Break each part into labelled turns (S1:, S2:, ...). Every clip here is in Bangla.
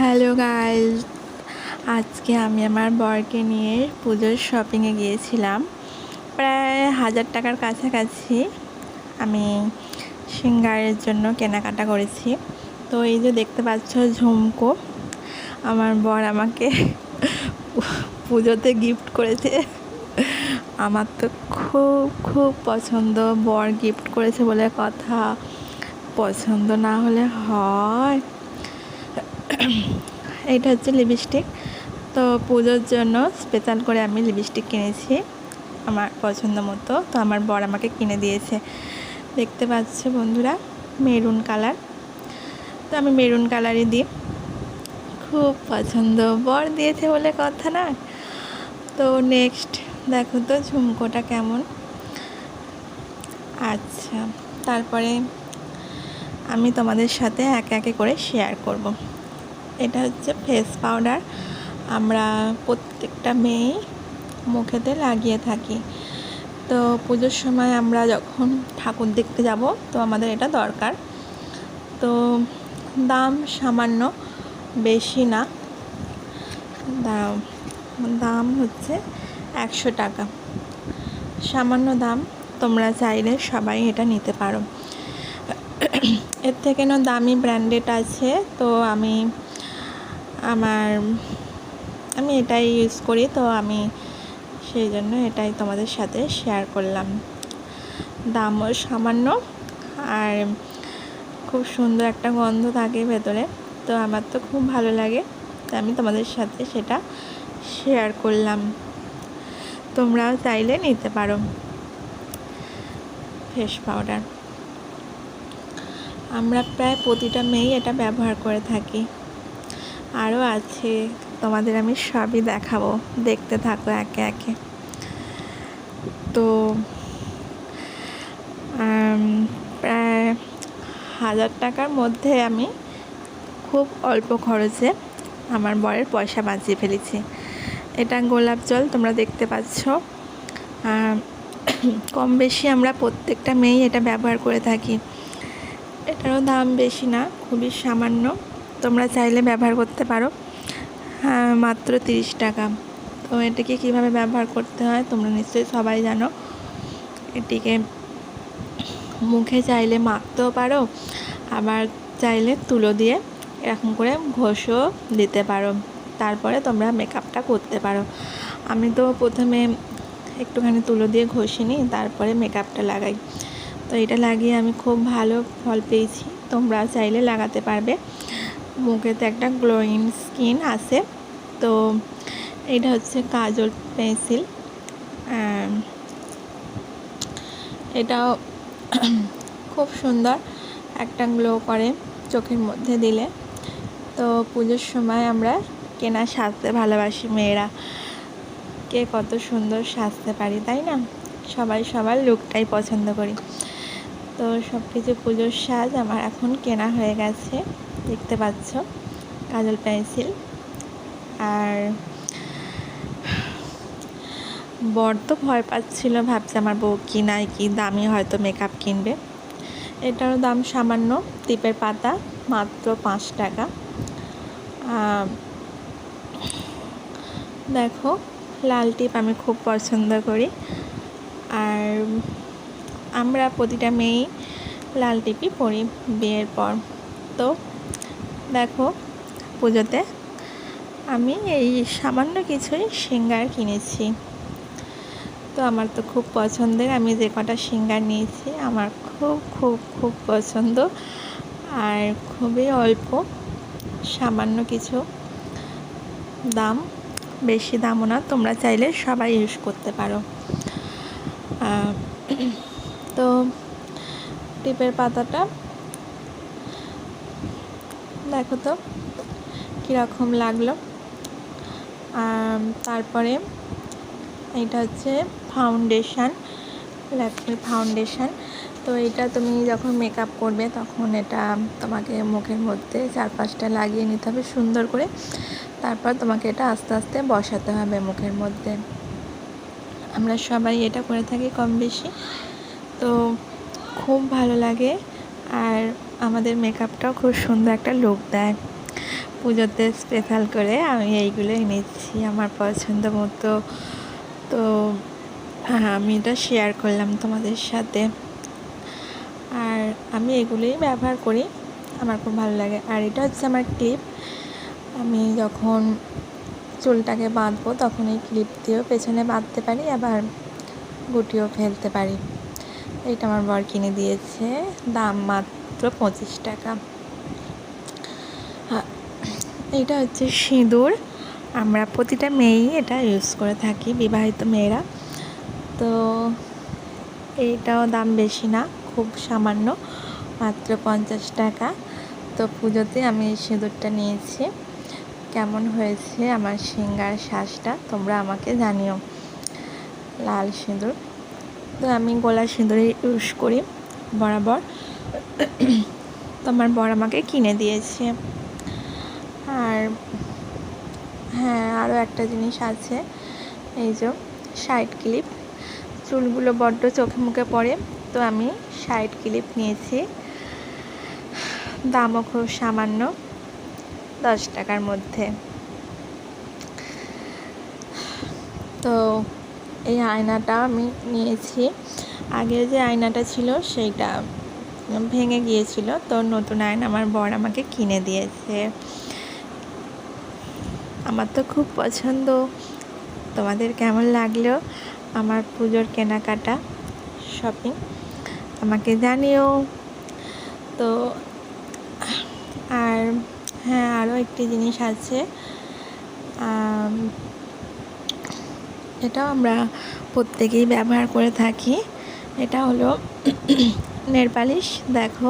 S1: হ্যালো গাইজ আজকে আমি আমার বরকে নিয়ে পুজোর শপিংয়ে গিয়েছিলাম। প্রায় হাজার টাকার কাছাকাছি আমি সিঙ্গারের জন্য কেনাকাটা করেছি। তো এই যে দেখতে পাচ্ছ ঝুমকো, আমার বর আমাকে পুজোতে গিফট করেছে। আমার তো খুব খুব পছন্দ। বর গিফট করেছে বলে কথা। পছন্দ না হলে হয়। এইটা হচ্ছে লিপস্টিক। তো পুজোর জন্য স্পেশাল করে আমি লিপস্টিক কিনেছি আমার পছন্দ মতো। তো আমার বর আমাকে কিনে দিয়েছে। দেখতে পাচ্ছ বন্ধুরা, মেরুন কালার। তো আমি মেরুন কালারই দিই। খুব পছন্দ। বর দিয়েছে বলে কথা না। তো নেক্সট দেখো তো ঝুমকোটা কেমন। আচ্ছা তারপরে আমি তোমাদের সাথে একে একে করে শেয়ার করব। এটা হচ্ছে ফেস পাউডার আমরা প্রত্যেকটা মেয়েই মুখেতে লাগিয়ে থাকি। তো পুজোর সময় আমরা যখন ঠাকুর দেখতে যাব, তো আমাদের এটা দরকার। তো দাম সামান্য বেশি না। দাম দাম হচ্ছে একশো টাকা। সামান্য দাম তোমরা চাইলে সবাই এটা নিতে পারো। এর থেকে দামি ব্র্যান্ডেড আছে, তো আমি আমার, আমি এটাই ইউজ করি, তো আমি সেই জন্য এটাই তোমাদের সাথে শেয়ার করলাম। দামও সামান্য আর খুব সুন্দর একটা গন্ধ থাকে ভেতরে, তো আমার তো খুব ভালো লাগে, তো আমি তোমাদের সাথে সেটা শেয়ার করলাম। তোমরাও চাইলে নিতে পারো ফেস পাউডার আমরা প্রায় প্রতিটা মেয়েই এটা ব্যবহার করে থাকি। আরও আছে। তোমাদের আমি সবই দেখাবো। দেখতে থাকো একে একে। তো প্রায় হাজার টাকার মধ্যে আমি খুব অল্প খরচে আমার বরের পয়সা বাঁচিয়ে ফেলেছি। এটা গোলাপ জল, তোমরা দেখতে পাচ্ছ। কম বেশি আমরা প্রত্যেকটা মেয়েই এটা ব্যবহার করে থাকি। এটারও দাম বেশি না, খুবই সামান্য। তোমরা চাইলে ব্যবহার করতে পারো। হ্যাঁ মাত্র তিরিশ টাকা। তো এটিকে কীভাবে ব্যবহার করতে হয় তোমরা নিশ্চয়ই সবাই জানো। এটিকে মুখে চাইলে মাখতেও পারো, আবার চাইলে তুলো দিয়ে এরকম করে ঘষও দিতে পারো। তারপরে তোমরা মেকআপটা করতে পারো। আমি তো প্রথমে একটুখানি তুলো দিয়ে ঘষি নিই তারপরে মেকআপটা লাগাই। তো এটা লাগিয়ে আমি খুব ভালো ফল পেয়েছি। তোমরা চাইলে লাগাতে পারবে। মুখেতে একটা গ্লোয়িং স্কিন আছে। তো এটা হচ্ছে কাজল পেন্সিল। এটাও খুব সুন্দর একটা গ্লো করে চোখের মধ্যে দিলে। তো পুজোর সময় আমরা কেনা সাজতে ভালোবাসি মেয়েরা। কে কত সুন্দর সাজতে পারি, তাই না? সবাই সবার লুকটাই পছন্দ করি। তো সব কিছু পুজোর সাজ আমার এখন কেনা হয়ে গেছে। দেখতে পাচ্ছ, কাজল পেন্সিল আর বর তো ভয় পাচ্ছিল, ভাবছে আমার বউ কিনায় কি দামি হয়তো মেকআপ কিনবে। এটারও দাম সামান্য, টিপের পাতা মাত্র পাঁচ টাকা। দেখো, লাল টিপ আমি খুব পছন্দ করি। আর আমরা প্রতিটা মেয়েই লাল টিপই পরি বিয়ের পর। তো দেখো পুজোতে, আমি এই সামান্য কিছুই সিঙ্গার কিনেছি। তো আমার তো খুব পছন্দের, আমি যে কটা সিঙ্গার নিয়েছি আমার খুব খুব খুব পছন্দ। আর খুবই অল্প, সামান্য কিছু দাম, বেশি দামও না, তোমরা চাইলে সবাই ইউজ করতে পারো। তো টিপের পাতাটা দেখো তো, কীরকম লাগল। তারপরে এটা হচ্ছে ফাউন্ডেশান ল্যাকমির ফাউন্ডেশান তো এটা তুমি যখন মেকআপ করবে তখন এটা তোমাকে মুখের মধ্যে চার পাঁচটা লাগিয়ে নিতে হবে সুন্দর করে। তারপর তোমাকে এটা আস্তে আস্তে বসাতে হবে মুখের মধ্যে। আমরা সবাই এটা করে থাকি কম বেশি। তো খুব ভালো লাগে। আর আমাদের মেকআপটাও খুব সুন্দর একটা লুক দেয়। পুজোতে স্পেশাল করে আমি এইগুলো এনেছি আমার পছন্দ মতো। তো হ্যাঁ, আমি এটা শেয়ার করলাম তোমাদের সাথে। আর আমি এগুলোই ব্যবহার করি আমার খুব ভালো লাগে। আর এটা হচ্ছে আমার ক্লিপ আমি যখন চুলটাকে বাঁধবো তখন এই ক্লিপ দিয়েও পেছনে বাঁধতে পারি আবার গুটিও ফেলতে পারি। এটা আমার বর কিনে দিয়েছে। দাম মাত্র পঁচিশ টাকা। এটা হচ্ছে সিঁদুর। আমরা প্রতিটা মেয়েই এটা ইউজ করে থাকি, বিবাহিত মেয়েরা। তো এইটাও দাম বেশি না, খুব সামান্য, মাত্র পঞ্চাশ টাকা। তো পুজোতে আমি এই সিঁদুরটা নিয়েছি। কেমন হয়েছে আমার সিঙ্গার শ্বাসটা তোমরা আমাকে জানিও। লাল সিঁদুর। তো আমি গোলা সিঁদুরে ইউজ করি, বরাবর। তো আমার বর আমাকে কিনে দিয়েছে। আর হ্যাঁ আরও একটা জিনিস আছে, এই যে সাইড ক্লিপ। চুলগুলো বড্ড চোখে মুখে পড়ে, তো আমি সাইড ক্লিপ নিয়েছি। দামও খুব সামান্য, দশ টাকার মধ্যে। তো এই আয়নাটা আমি নিয়েছি। আগে যে আয়নাটা ছিল সেইটা ভেঙে গিয়েছিল। তো নতুন আয়না আমার বর আমাকে কিনে দিয়েছে। আমার তো খুব পছন্দ। তোমাদের কেমন লাগল আমার পুজোর কেনাকাটা শপিং আমাকে জানিও। তো, আর হ্যাঁ আরও একটি জিনিস আছে। এটাও আমরা প্রত্যেকেই ব্যবহার করে থাকি। এটা হলো নেল পালিশ। দেখো,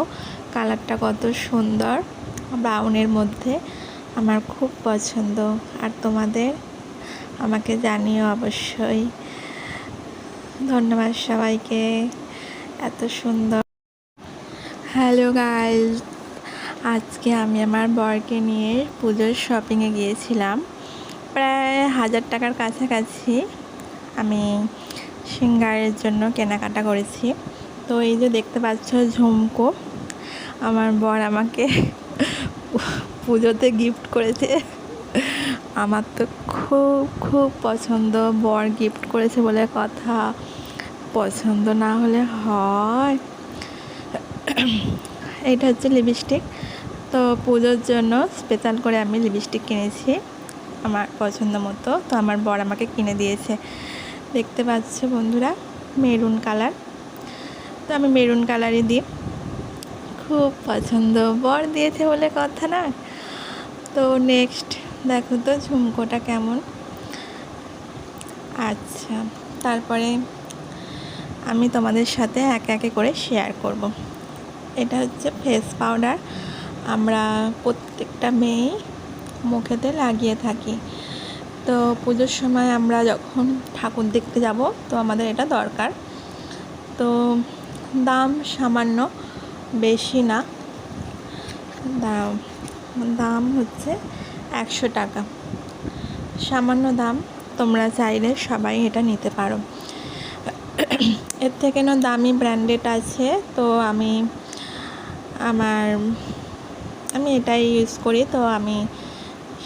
S1: কালারটা কত সুন্দর। ব্রাউনের মধ্যে আমার খুব পছন্দ। আর তোমাদের আমাকে জানিও অবশ্যই। ধন্যবাদ সবাইকে। এত সুন্দর। হ্যালো গাইজ আজকে আমি আমার বরকে নিয়ে পুজোর শপিংয়ে গিয়েছিলাম। প্রায় হাজার টাকার কাছাকাছি। আমি সিঙ্গারের জন্য কেনাকাটা করেছি। তো এই যে দেখতে পাচ্ছ ঝুমকো, আমার বর আমাকে পুজোতে গিফট করেছে। আমার তো খুব খুব পছন্দ। বর গিফট করেছে বলে কথা। পছন্দ না হলে হয়। এইটা হচ্ছে লিপস্টিক তো পুজোর জন্য স্পেশাল করে আমি লিপস্টিক কিনেছি, আমার পছন্দ মতো। তো আমার বর আমাকে কিনে দিয়েছে। দেখতে পাচ্ছ বন্ধুরা, মেরুন কালার। তো আমি মেরুন কালারই দিই। খুব পছন্দ। বর দিয়েছে বলে কথা না। তো নেক্সট দেখো তো ঝুমকোটা কেমন। আচ্ছা তারপরে আমি তোমাদের সাথে একে একে করে শেয়ার করব। এটা হচ্ছে ফেস পাউডার আমরা প্রত্যেকটা মেয়েই মুখেতে লাগিয়ে থাকি। তো পুজোর সময় আমরা যখন ঠাকুর দেখতে যাব, তো আমাদের এটা দরকার। তো দাম সামান্য, বেশি না। দাম দাম হচ্ছে একশো টাকা। সামান্য দাম তোমরা চাইলে সবাই এটা নিতে পারো। এর থেকে না দামি ব্র্যান্ডেড আছে, তো আমি আমার, আমি এটাই ইউজ করি, তো আমি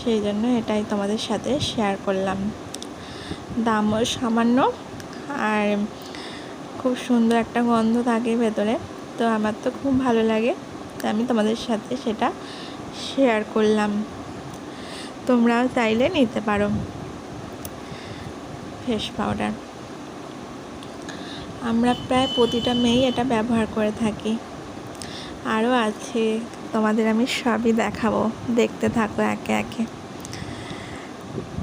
S1: সেই জন্য এটাই তোমাদের সাথে শেয়ার করলাম। দামও সামান্য আর খুব সুন্দর একটা গন্ধ থাকে ভেতরে, তো আমার তো খুব ভালো লাগে তো আমি তোমাদের সাথে সেটা শেয়ার করলাম। তোমরাও চাইলে নিতে পারো ফেস পাউডার আমরা প্রায় প্রতিটা মেয়েই এটা ব্যবহার করে থাকি। আরও আছে তোমাদের আমি সবই দেখাবো। দেখতে থাকো একে একে।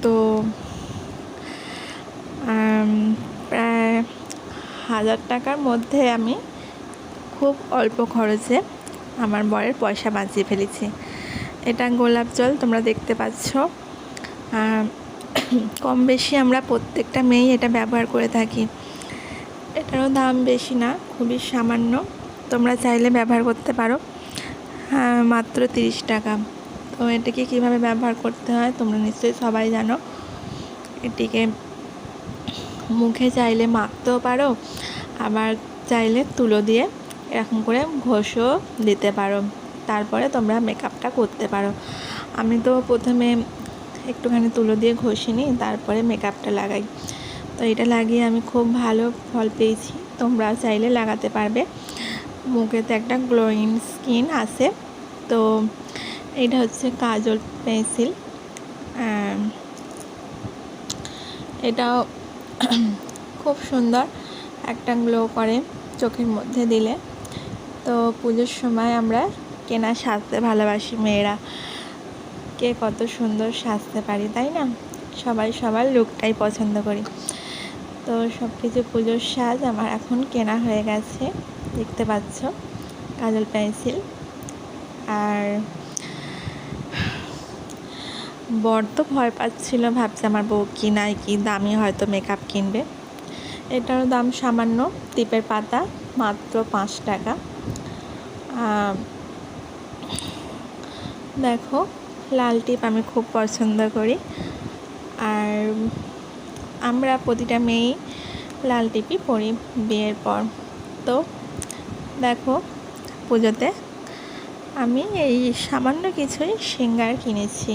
S1: তো প্রায় হাজার টাকার মধ্যে আমি খুব অল্প খরচে আমার বরের পয়সা বাঁচিয়ে ফেলেছি। এটা গোলাপ জল তোমরা দেখতে পাচ্ছ। কম বেশি আমরা প্রত্যেকটা মেয়েই এটা ব্যবহার করে থাকি। এটারও দাম বেশি না, খুবই সামান্য। তোমরা চাইলে ব্যবহার করতে পারো। মাত্র তিরিশ টাকা। তো এটাকে কীভাবে ব্যবহার করতে হয় তোমরা নিশ্চয়ই সবাই জানো। এটিকে মুখে চাইলে মাখতেও পারো, আবার চাইলে তুলো দিয়ে এরকম করে ঘষও দিতে পারো। তারপরে তোমরা মেকআপটা করতে পারো। আমি তো প্রথমে একটুখানি তুলো দিয়ে ঘষে নিই তারপরে মেকআপটা লাগাই। তো এটা লাগিয়ে আমি খুব ভালো ফল পেয়েছি, তোমরা চাইলে লাগাতে পারবে। মুখেতে একটা গ্লোয়িং স্কিন আছে। তো এটা হচ্ছে কাজল পেন্সিল। এটাও খুব সুন্দর একটা গ্লো করে চোখের মধ্যে দিলে। তো পুজোর সময় আমরা কেনা সাজতে ভালোবাসি মেয়েরা। কে কত সুন্দর সাজতে পারি, তাই না? সবাই সবার লুকটাই পছন্দ করি। তো সব কিছু পুজোর সাজ আমার এখন কেনা হয়ে গেছে। দেখতে পাচ্ছ, কাজল পেন্সিল। আর বর তো ভয় পাচ্ছিল, ভাবছে আমার বউ কি নাই, কি দামি হয়তো মেকআপ কিনবে। এটারও দাম সামান্য, টিপের পাতা মাত্র পাঁচ টাকা। দেখো, লাল টিপ আমি খুব পছন্দ করি। আর আমরা প্রতিটা মেয়েই লাল টিপই পরি বিয়ের পর। তো দেখো পুজোতে। আমি এই সামান্য কিছুই সিঙ্গার কিনেছি।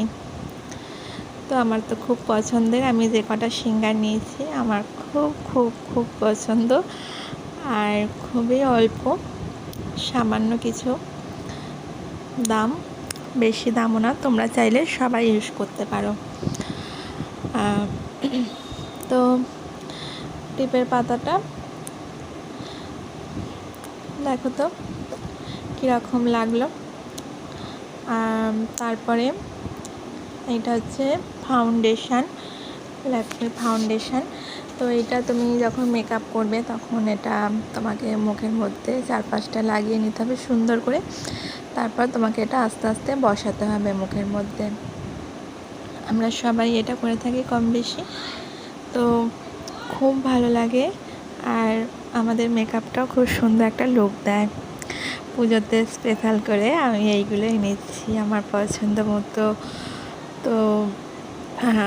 S1: তো আমার তো খুব পছন্দের। আমি যে কটা সিঙ্গার নিয়েছি, আমার খুব খুব খুব পছন্দ। আর খুবই অল্প, সামান্য কিছু দাম। বেশি দামও না, তোমরা চাইলে সবাই ইউজ করতে পারো। তো টিপের পাতাটা দেখো তো, কীরকম লাগল। তারপরে এটা হচ্ছে ফাউন্ডেশান ল্যাকমি ফাউন্ডেশান তো এটা তুমি যখন মেকআপ করবে তখন এটা তোমাকে মুখের মধ্যে চার পাঁচটা লাগিয়ে নিতে হবে সুন্দর করে। তারপর তোমাকে এটা আস্তে আস্তে বসাতে হবে মুখের মধ্যে। আমরা সবাই এটা করে থাকি কম বেশি। তো খুব ভালো লাগে আর আমাদের মেকআপটাও খুব সুন্দর একটা লুক দেয়। পুজোতে স্পেশাল করে আমি এইগুলো এনেছি আমার পছন্দ মতো। তো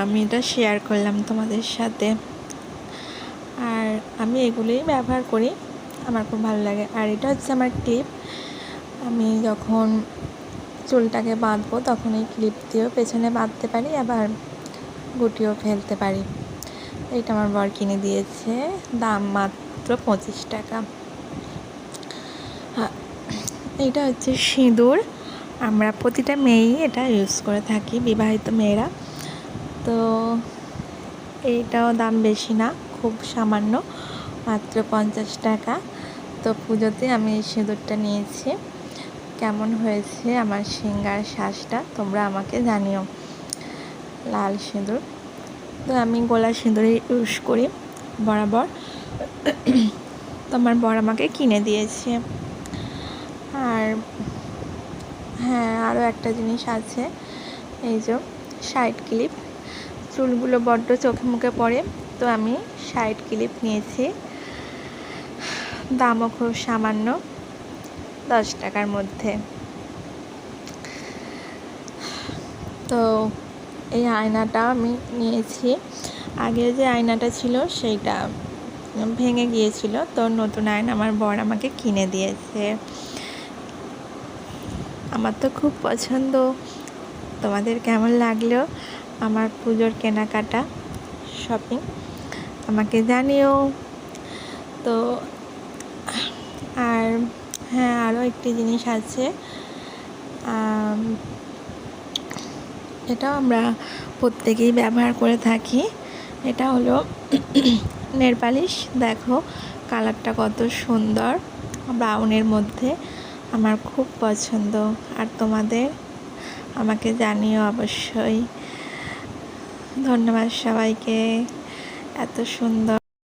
S1: আমি এটা শেয়ার করলাম তোমাদের সাথে। আর আমি এগুলোই ব্যবহার করি, আমার খুব ভালো লাগে। আর এটা হচ্ছে আমার ক্লিপ আমি যখন চুলটাকে বাঁধবো তখন এই ক্লিপ দিয়েও পেছনে বাঁধতে পারি, আবার গুটিও ফেলতে পারি। এটা আমার বর কিনে দিয়েছে। দাম মাত্র পঁচিশ টাকা। এটা হচ্ছে সিঁদুর। আমরা প্রতিটা মেয়েই এটা ইউজ করে থাকি, বিবাহিত মেয়েরা। তো এইটাও দাম বেশি না, খুব সামান্য, মাত্র পঞ্চাশ টাকা। তো পুজোতে আমি এই সিঁদুরটা নিয়েছি। কেমন হয়েছে আমার সিঙ্গার শ্বাসটা তোমরা আমাকে জানিও। লাল সিঁদুর। তো আমি গোলা সিঁদুরই ইউজ করি, বরাবর। তো আমার বর আমাকে কিনে দিয়েছে। আর হ্যাঁ আরও একটা জিনিস আছে। এই যে সাইড ক্লিপ চুলগুলো বড্ড চোখে মুখে পড়ে, তো আমি সাইড ক্লিপ নিয়েছি। দামও খুব সামান্য, দশ টাকার মধ্যে। তো এই আয়নাটা আমি নিয়েছি। আগে যে আয়নাটা ছিল সেইটা ভেঙে গিয়েছিল। তো নতুন আয়না আমার বর আমাকে কিনে দিয়েছে। আমার তো খুব পছন্দ। তোমাদের কেমন লাগল আমার পুজোর কেনাকাটা শপিং আমাকে জানিও। তো, আর হ্যাঁ আরও একটি জিনিস আছে। এটাও আমরা প্রত্যেকেই ব্যবহার করে থাকি। এটা হলো নেরপালিশ দেখো, কালারটা কত সুন্দর। ব্রাউনের মধ্যে। আমার খুব পছন্দ। আর তোমাদের আমাকে জানিও অবশ্যই। ধন্যবাদ সবাইকে। এত সুন্দর।